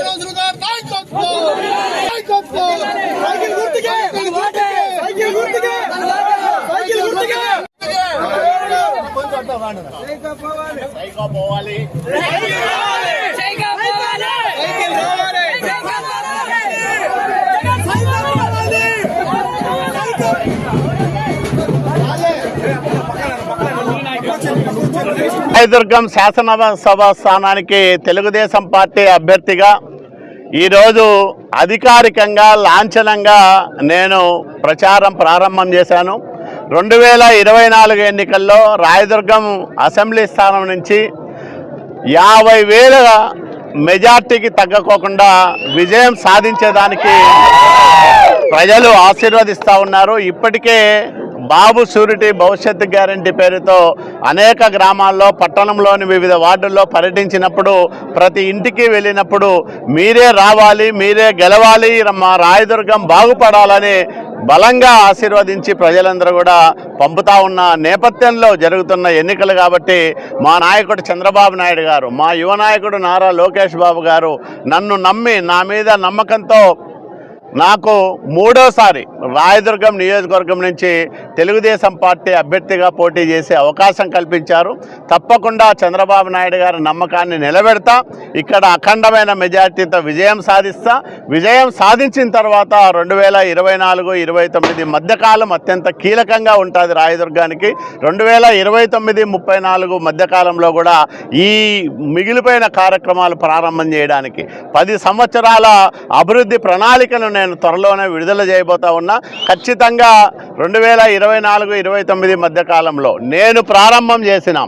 రోజులుగా నాయకత్వం నాయకత్వం సైకిల్ గుర్తుకే సైకిల్ గుర్తుకే సైకిల్ గుర్తుకే సైకో పోవాలి రాయదుర్గం శాసనసభ స్థానానికి తెలుగుదేశం పార్టీ అభ్యర్థిగా ఈరోజు అధికారికంగా లాంఛనంగా నేను ప్రచారం ప్రారంభం చేశాను. రెండు వేల ఇరవై నాలుగు ఎన్నికల్లో రాయదుర్గం అసెంబ్లీ స్థానం నుంచి యాభై వేల మెజార్టీకి తగ్గకోకుండా విజయం సాధించేదానికి ప్రజలు ఆశీర్వదిస్తూ ఉన్నారు. ఇప్పటికే బాబు సూరిటీ భవిష్యత్తు గ్యారంటీ పేరుతో అనేక గ్రామాల్లో పట్టణంలోని వివిధ వార్డుల్లో పర్యటించినప్పుడు ప్రతి ఇంటికి వెళ్ళినప్పుడు మీరే రావాలి మీరే గెలవాలి మా రాయదుర్గం బాగుపడాలని బలంగా ఆశీర్వదించి ప్రజలందరూ కూడా పంపుతా ఉన్న నేపథ్యంలో జరుగుతున్న ఎన్నికలు కాబట్టి మా నాయకుడు చంద్రబాబు నాయుడు గారు మా యువ నాయకుడు నారా లోకేష్ బాబు గారు నన్ను నమ్మి నా మీద నమ్మకంతో నాకు మూడోసారి రాయదుర్గం నియోజకవర్గం నుంచి తెలుగుదేశం పార్టీ అభ్యర్థిగా పోటీ చేసే అవకాశం కల్పించారు. తప్పకుండా చంద్రబాబు నాయుడు గారి నమ్మకాన్ని నిలబెడతా ఇక్కడ అఖండమైన మెజార్టీతో విజయం సాధిస్తా. విజయం సాధించిన తర్వాత రెండు వేల ఇరవై నాలుగు ఇరవై తొమ్మిది మధ్యకాలం అత్యంత కీలకంగా ఉంటుంది రాయదుర్గానికి. రెండు వేల ఇరవై తొమ్మిది ముప్పై నాలుగు మధ్యకాలంలో కూడా ఈ మిగిలిపోయిన కార్యక్రమాలు ప్రారంభం చేయడానికి. పది సంవత్సరాల అభివృద్ధి ప్రణాళికను నేను త్వరలోనే విడుదల చేయబోతా ఉన్నా. ఖచ్చితంగా రెండు వేల ఇరవై నాలుగు ఇరవై తొమ్మిది మధ్యకాలంలో నేను ప్రారంభం చేసిన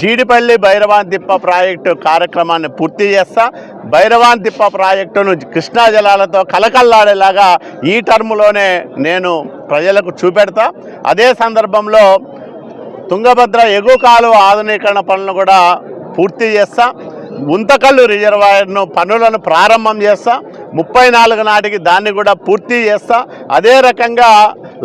జీడిపల్లి భైరవాన్ తిప్ప ప్రాజెక్టు కార్యక్రమాన్ని పూర్తి చేస్తా. భైరవాన్ తిప్ప ప్రాజెక్టును కృష్ణా జలాలతో కలకల్లాడేలాగా ఈ టర్ములోనే నేను ప్రజలకు చూపెడతా. అదే సందర్భంలో తుంగభద్ర ఎగువ కాలువ ఆధునీకరణ పనులను కూడా పూర్తి చేస్తా. గుంతకల్లు రిజర్వాయర్ను పనులను ప్రారంభం చేస్తా. ముప్పై నాలుగు నాటికి దాన్ని కూడా పూర్తి చేస్తా. అదే రకంగా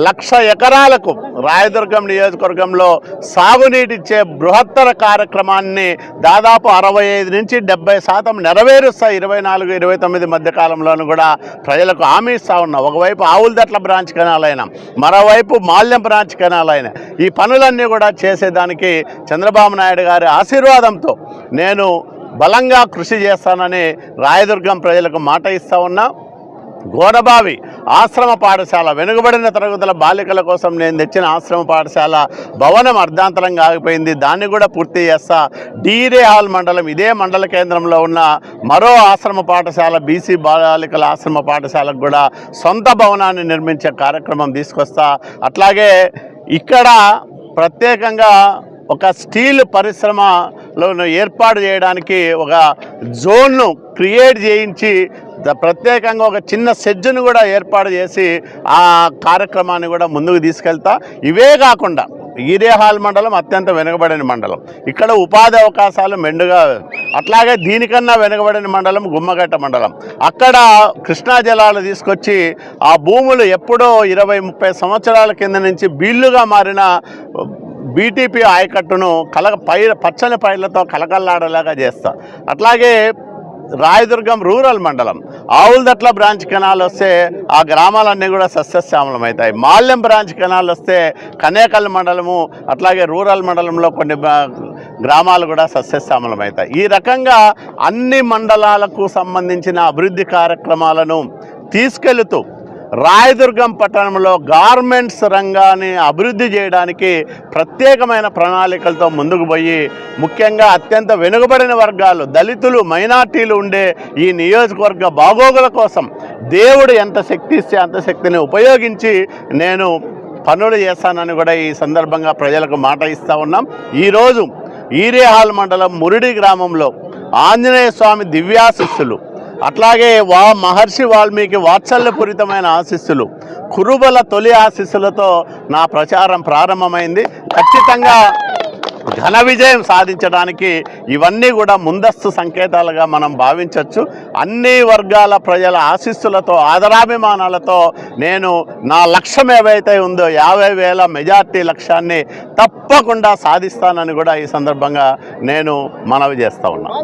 లక్ష ఎకరాలకు రాయదుర్గం నియోజకవర్గంలో సాగునీటిచ్చే బృహత్తర కార్యక్రమాన్ని దాదాపు అరవై ఐదు నుంచి డెబ్బై శాతం నెరవేరుస్తా. ఇరవై నాలుగు ఇరవై తొమ్మిది మధ్య కాలంలోనూ కూడా ప్రజలకు హామీ ఇస్తూ ఉన్నాం. ఒకవైపు ఆవులదట్ల బ్రాంచ్ కెనాల్ అయినా మరోవైపు మాల్యం బ్రాంచ్ కెనాల్ అయినా ఈ పనులన్నీ కూడా చేసేదానికి చంద్రబాబు నాయుడు గారి ఆశీర్వాదంతో నేను బలంగా కృషి చేస్తానని రాయదుర్గం ప్రజలకు మాట ఇస్తా ఉన్నా. గోడబావి ఆశ్రమ పాఠశాల వెనుకబడిన తరగతుల బాలికల కోసం నేను తెచ్చిన ఆశ్రమ పాఠశాల భవనం అర్ధాంతరంగా ఆగిపోయింది. దాన్ని కూడా పూర్తి చేస్తా. డీరే హాల్ మండలం ఇదే మండల కేంద్రంలో ఉన్న మరో ఆశ్రమ పాఠశాల బీసీ బాలికల ఆశ్రమ పాఠశాలకు కూడా సొంత భవనాన్ని నిర్మించే కార్యక్రమం తీసుకొస్తా. అట్లాగే ఇక్కడ ప్రత్యేకంగా ఒక స్టీల్ పరిశ్రమ లోను ఏర్పాటు చేయడానికి ఒక జోన్ను క్రియేట్ చేయించి ప్రత్యేకంగా ఒక చిన్న సెజ్జును కూడా ఏర్పాటు చేసి ఆ కార్యక్రమాన్ని కూడా ముందుకు తీసుకెళ్తా. ఇవే కాకుండా ఈరేహాల్ మండలం అత్యంత వెనుకబడిన మండలం. ఇక్కడ ఉపాధి అవకాశాలు మెండుగా అట్లాగే దీనికన్నా వెనుకబడిన మండలం గుమ్మగట్ట మండలం. అక్కడ కృష్ణా జలాలు తీసుకొచ్చి ఆ భూములు ఎప్పుడో ఇరవై ముప్పై సంవత్సరాల కింద నుంచి బీళ్ళుగా మారిన బీటీపీ ఆయకట్టును కల పై పచ్చని పైర్లతో కలకల్లాడేలాగా చేస్తా. అట్లాగే రాయదుర్గం రూరల్ మండలం ఆవులదట్ల బ్రాంచ్ కెనాల్ వస్తే ఆ గ్రామాలన్నీ కూడా సస్యశ్యామలం అవుతాయి మాల్యం బ్రాంచ్ కెనాల్ వస్తే కనేకల్ మండలము అట్లాగే రూరల్ మండలంలో కొన్ని గ్రామాలు కూడా సస్యశ్యామలం అవుతాయి ఈ రకంగా అన్ని మండలాలకు సంబంధించిన అభివృద్ధి కార్యక్రమాలను తీసుకెళుతూ రాయదుర్గం పట్టణంలో గార్మెంట్స్ రంగాన్ని అభివృద్ధి చేయడానికి ప్రత్యేకమైన ప్రణాళికలతో ముందుకు పోయి ముఖ్యంగా అత్యంత వెనుకబడిన వర్గాలు దళితులు మైనార్టీలు ఉండే ఈ నియోజకవర్గ బాగోగుల కోసం దేవుడు ఎంత శక్తి ఇస్తే అంత శక్తిని ఉపయోగించి నేను పనులు చేస్తానని కూడా ఈ సందర్భంగా ప్రజలకు మాట ఇస్తా ఉన్నాం. ఈరోజు ఈరేహాల్ మండలం మురిడి గ్రామంలో ఆంజనేయ స్వామి దివ్యాశిస్సులు అట్లాగే వా మహర్షి వాల్మీకి వాత్సల్యపూరితమైన ఆశీస్సులు కురుబల తొలి ఆశీస్సులతో నా ప్రచారం ప్రారంభమైంది. ఖచ్చితంగా ఘన విజయం సాధించడానికి ఇవన్నీ కూడా ముందస్తు సంకేతాలుగా మనం భావించవచ్చు అన్ని వర్గాల ప్రజల ఆశీస్సులతో ఆదరాభిమానాలతో నేను నా లక్ష్యం ఏవైతే ఉందో యాభై వేల మెజార్టీ లక్ష్యాన్ని తప్పకుండా సాధిస్తానని కూడా ఈ సందర్భంగా నేను మనవి చేస్తా ఉన్నాను